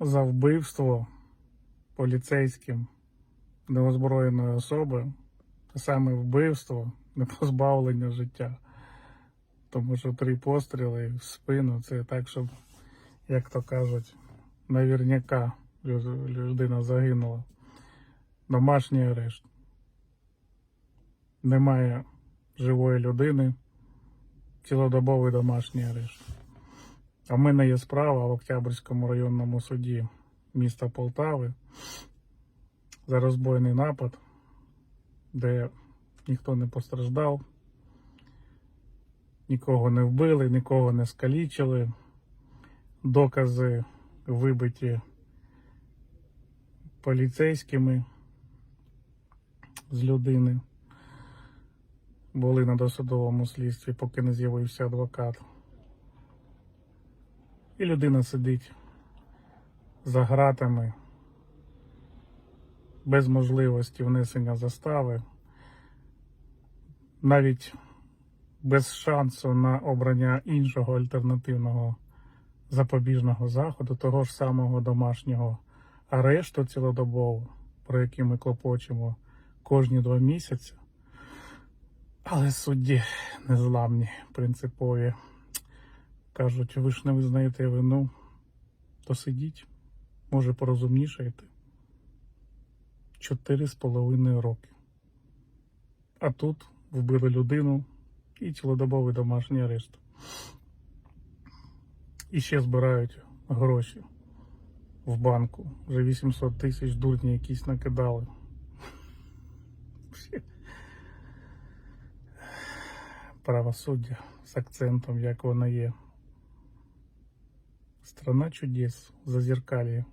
за вбивство поліцейським неозброєної особи, те саме вбивство, не позбавлення життя. Тому що три постріли в спину це так, щоб, як то кажуть, наверняка лю- людина загинула. Домашній арешт. Немає живої людини, цілодобовий домашній арешт. А в мене є справа в Октябрьському районному суді міста Полтави за розбойний напад, де ніхто не постраждав, нікого не вбили, нікого не скалічили. Докази вибиті поліцейськими з людини. Були на досудовому слідстві, поки не з'явився адвокат. І людина сидить за гратами без можливості внесення застави, навіть без шансу на обрання іншого альтернативного запобіжного заходу, того ж самого домашнього арешту цілодобового, про який ми клопочемо кожні два місяці. Але судді незламні, принципові. Кажуть, ви ж не визнаєте вину, то сидіть, може порозумнішаєте. Чотири з половиною роки. А тут вбили людину і цілодобовий домашній арешт. І ще збирають гроші в банку. Вже 800 тисяч дурні якісь накидали. Правосуддя з акцентом, як воно є. Страна чудес, зазеркалье.